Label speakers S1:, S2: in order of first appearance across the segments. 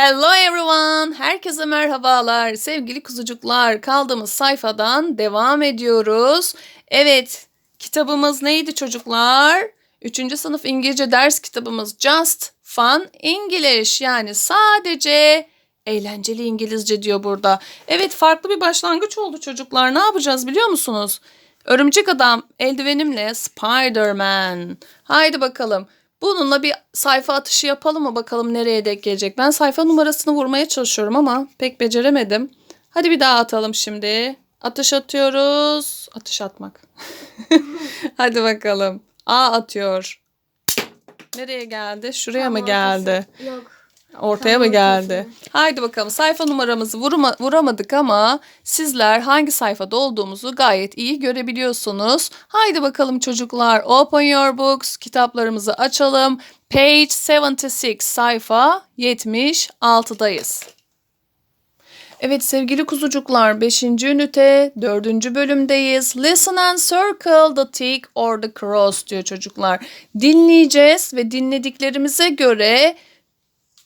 S1: Hello everyone. Herkese merhabalar. Sevgili kuzucuklar, kaldığımız sayfadan devam ediyoruz. Evet, kitabımız neydi çocuklar? Üçüncü sınıf İngilizce ders kitabımız Just Fun English. Yani sadece eğlenceli İngilizce diyor burada. Evet, farklı bir başlangıç oldu çocuklar. Ne yapacağız biliyor musunuz? Örümcek adam eldivenimle Spider-Man. Haydi bakalım. Bununla bir sayfa atışı yapalım mı bakalım nereye denk gelecek. Ben sayfa numarasını vurmaya çalışıyorum ama pek beceremedim. Hadi bir daha atalım şimdi. Atış atıyoruz. Atış atmak. Hadi bakalım. A atıyor. Nereye geldi? Şuraya mı geldi?
S2: Yok.
S1: Ortaya mı geldi? Haydi bakalım sayfa numaramızı vurma, vuramadık ama sizler hangi sayfada olduğumuzu gayet iyi görebiliyorsunuz. Haydi bakalım çocuklar open your books kitaplarımızı açalım. Page 76 sayfa 76'dayız. Evet sevgili kuzucuklar 5. ünite 4. bölümdeyiz. Listen and circle the tick or the cross diyor çocuklar. Dinleyeceğiz ve dinlediklerimize göre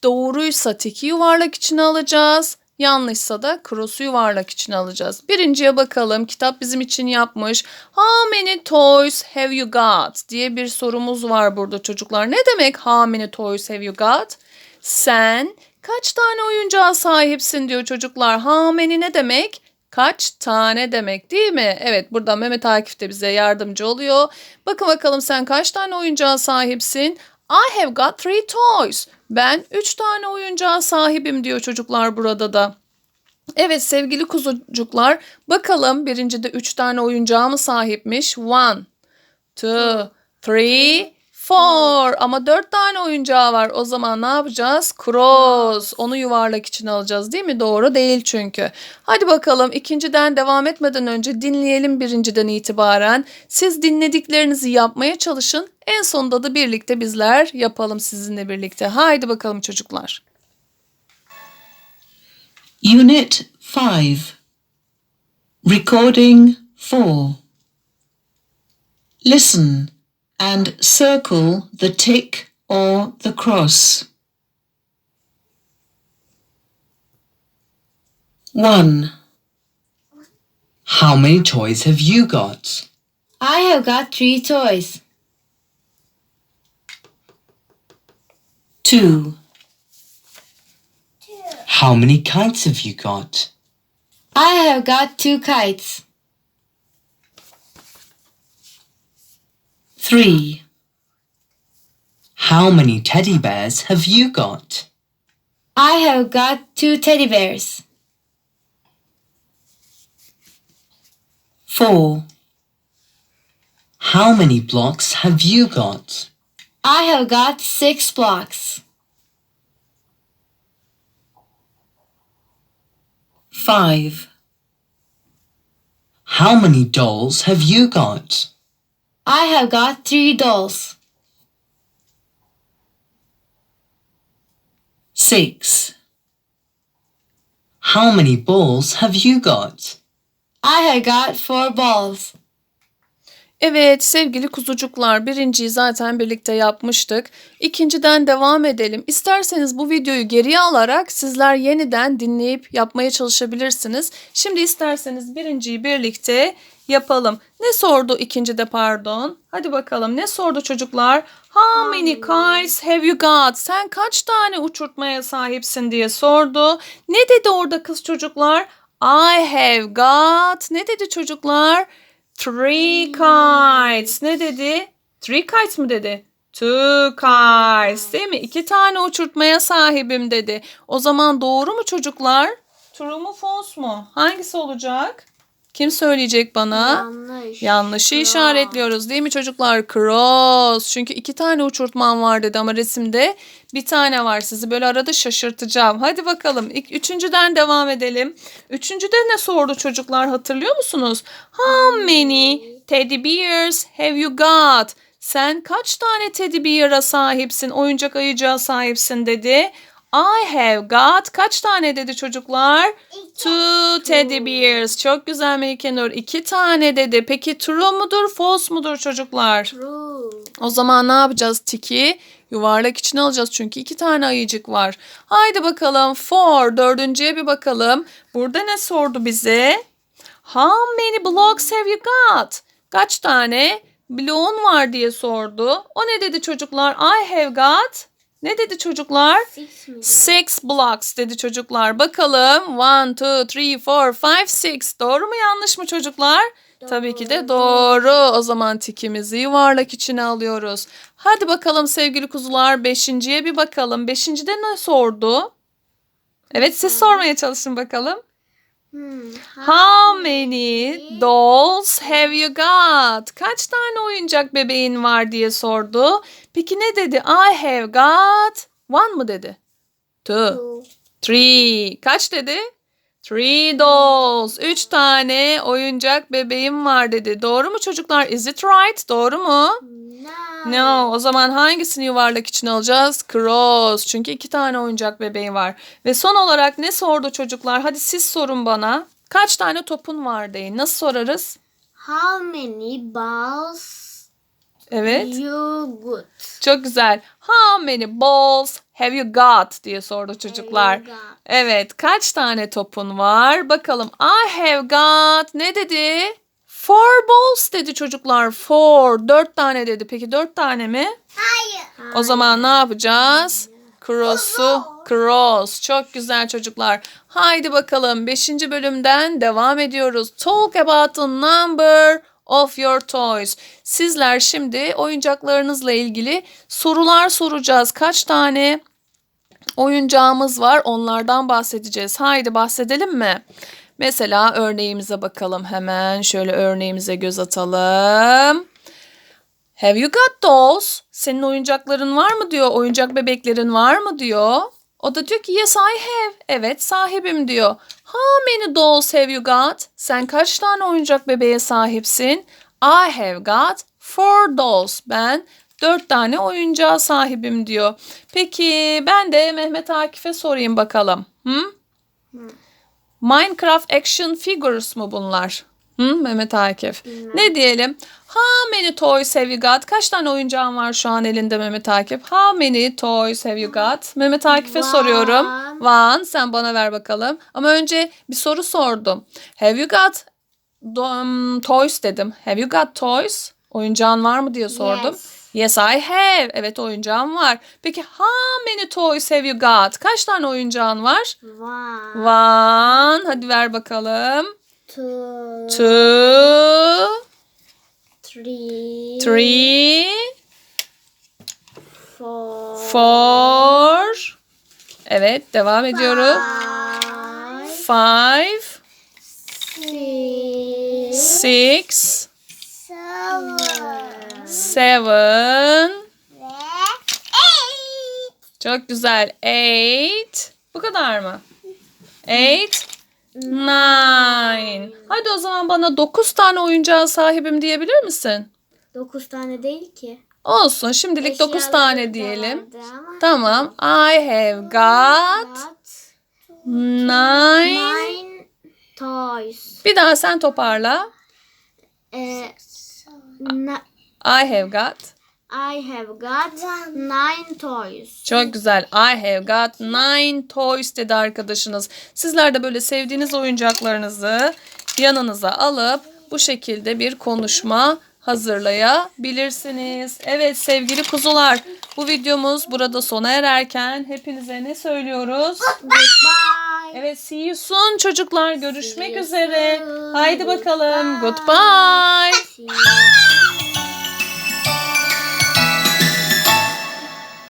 S1: Doğruysa tiki yuvarlak içine alacağız. Yanlışsa da cross'u yuvarlak içine alacağız. Birinciye bakalım. Kitap bizim için yapmış. How many toys have you got? diye bir sorumuz var burada çocuklar. Ne demek how many toys have you got? Sen kaç tane oyuncağa sahipsin diyor çocuklar. How many ne demek? Kaç tane demek değil mi? Evet burada Mehmet Akif de bize yardımcı oluyor. Bakın bakalım sen kaç tane oyuncağa sahipsin? I have got three toys. Ben üç tane oyuncağa sahibim diyor çocuklar burada da. Evet sevgili kuzucuklar bakalım birincide üç tane oyuncağa mı sahipmiş? One, two, three, four. Ama dört tane oyuncağı var. O zaman ne yapacağız? Cross. Onu yuvarlak içine alacağız değil mi? Doğru değil çünkü. Hadi bakalım ikinciden devam etmeden önce dinleyelim birinciden itibaren. Siz dinlediklerinizi yapmaya çalışın. En sonunda da birlikte bizler yapalım sizinle birlikte. Haydi bakalım çocuklar.
S3: Unit 5 Recording 4 Listen and circle the tick or the cross. 1. How many toys have you got?
S2: I have got three toys.
S3: 2. How many kites have you got?
S2: I have got two kites.
S3: 3. How many teddy bears have you got?
S2: I have got two teddy bears.
S3: 4. How many blocks have you got?
S2: I have got six blocks.
S3: 5. How many dolls have you got?
S2: I have got three dolls.
S3: 6. How many balls have you got?
S2: I have got four balls.
S1: Evet sevgili kuzucuklar birinciyi zaten birlikte yapmıştık. İkinciden devam edelim. İsterseniz bu videoyu geriye alarak sizler yeniden dinleyip yapmaya çalışabilirsiniz. Şimdi isterseniz birinciyi birlikte yapalım. Ne sordu ikincide pardon? Hadi bakalım ne sordu çocuklar? How many kites have you got? Sen kaç tane uçurtmaya sahipsin diye sordu. Ne dedi orada kız çocuklar? I have got. Ne dedi çocuklar? Three kites. Ne dedi? Three kites mı dedi? Two kites değil mi? İki tane uçurtmaya sahibim dedi. O zaman doğru mu çocuklar? True mu false mu? Hangisi olacak? Kim söyleyecek bana?
S2: Yanlış.
S1: Yanlışı işaretliyoruz değil mi çocuklar? Cross. Çünkü iki tane uçurtmam var dedi ama resimde bir tane var. Sizi böyle arada şaşırtacağım. Hadi bakalım. İlk, üçüncüden devam edelim. Üçüncüde ne sordu çocuklar hatırlıyor musunuz? How many teddy bears have you got? Sen kaç tane teddy bear'a sahipsin? Oyuncak ayıcığa sahipsin dedi. I have got kaç tane dedi çocuklar? Two teddy bears. Çok güzel Melike Nur. İki tane dedi. Peki true mudur, false mudur çocuklar?
S2: True.
S1: O zaman ne yapacağız? Tiki Yuvarlak içine alacağız çünkü iki tane ayıcık var. Haydi bakalım. Four. Dördüncüye bir bakalım. Burada ne sordu bize? How many blocks have you got? Kaç tane bloğun var diye sordu. O ne dedi çocuklar? I have got. Ne dedi çocuklar? Six blocks dedi çocuklar. Bakalım. One, two, three, four, five, six. Doğru mu yanlış mı çocuklar? Tabii ki de doğru. O zaman tikimizi yuvarlak içine alıyoruz. Hadi bakalım sevgili kuzular. Beşinciye bir bakalım. Beşincide ne sordu? Evet siz sormaya çalışın bakalım. How many dolls have you got? Kaç tane oyuncak bebeğin var diye sordu. Peki ne dedi? I have got one mı dedi? Two. Three. Kaç dedi? Three dolls. Üç tane oyuncak bebeğim var dedi. Doğru mu çocuklar? Is it right? Doğru mu? No. O zaman hangisini yuvarlak için alacağız? Cross. Çünkü iki tane oyuncak bebeği var. Ve son olarak ne sordu çocuklar? Hadi siz sorun bana. Kaç tane topun var deyin. Nasıl sorarız?
S4: How many balls
S1: Evet.
S4: you?
S1: Çok güzel. How many balls have you got diye sordu çocuklar. Evet. Kaç tane topun var? Bakalım. I have got ne dedi? Four balls dedi çocuklar. Four. Dört tane dedi. Peki dört tane mi?
S4: Hayır.
S1: O zaman ne yapacağız? Cross'u cross. Çok güzel çocuklar. Haydi bakalım 5. bölümden devam ediyoruz. Talk about the number of your toys. Sizler şimdi oyuncaklarınızla ilgili sorular soracağız. Kaç tane oyuncağımız var? Onlardan bahsedeceğiz. Haydi bahsedelim mi? Mesela örneğimize bakalım hemen. Şöyle örneğimize göz atalım. Have you got dolls? Senin oyuncakların var mı diyor. Oyuncak bebeklerin var mı diyor. O da diyor ki yes I have. Evet sahibim diyor. How many dolls have you got? Sen kaç tane oyuncak bebeğe sahipsin? I have got four dolls. Ben dört tane oyuncağa sahibim diyor. Peki ben de Mehmet Akif'e sorayım bakalım. Hı? Minecraft action figures mu bunlar? Hı, Mehmet Akif. Ne diyelim? How many toys have you got? Kaç tane oyuncağın var şu an elinde Mehmet Akif? How many toys have you got? Mehmet Akif'e
S4: One.
S1: soruyorum. One. Sen bana ver bakalım. Ama önce bir soru sordum. Have you got um, toys dedim. Have you got toys? Oyuncağın var mı diye sordum.
S4: Yes.
S1: Yes I have. Evet oyuncağım var. Peki how many toys have you got? Kaç tane oyuncağın var?
S4: One,
S1: One. Hadi ver bakalım.
S4: two,
S1: Two.
S4: three,
S1: Three.
S4: four,
S1: Four. Evet devam ediyoruz.
S4: five, six, Seven. eight,
S1: Çok güzel. Eight. Bu kadar mı? Eight. Nine. Hadi o zaman bana dokuz tane oyuncağa sahibim diyebilir misin?
S4: Dokuz tane değil ki.
S1: Olsun. Şimdilik dokuz
S4: Eşyaları
S1: tane
S4: da
S1: diyelim. Tamam. I have got
S4: Got
S1: nine.
S4: nine toys.
S1: Bir daha sen toparla.
S4: Ee, na-
S1: I have got.
S4: I have got nine toys.
S1: Çok güzel. I have got nine toys dedi arkadaşınız. Sizler de böyle sevdiğiniz oyuncaklarınızı yanınıza alıp bu şekilde bir konuşma hazırlayabilirsiniz. Evet sevgili kuzular bu videomuz burada sona ererken hepinize ne söylüyoruz?
S4: Goodbye.
S1: Evet see you soon çocuklar görüşmek üzere. Haydi bakalım
S4: Goodbye.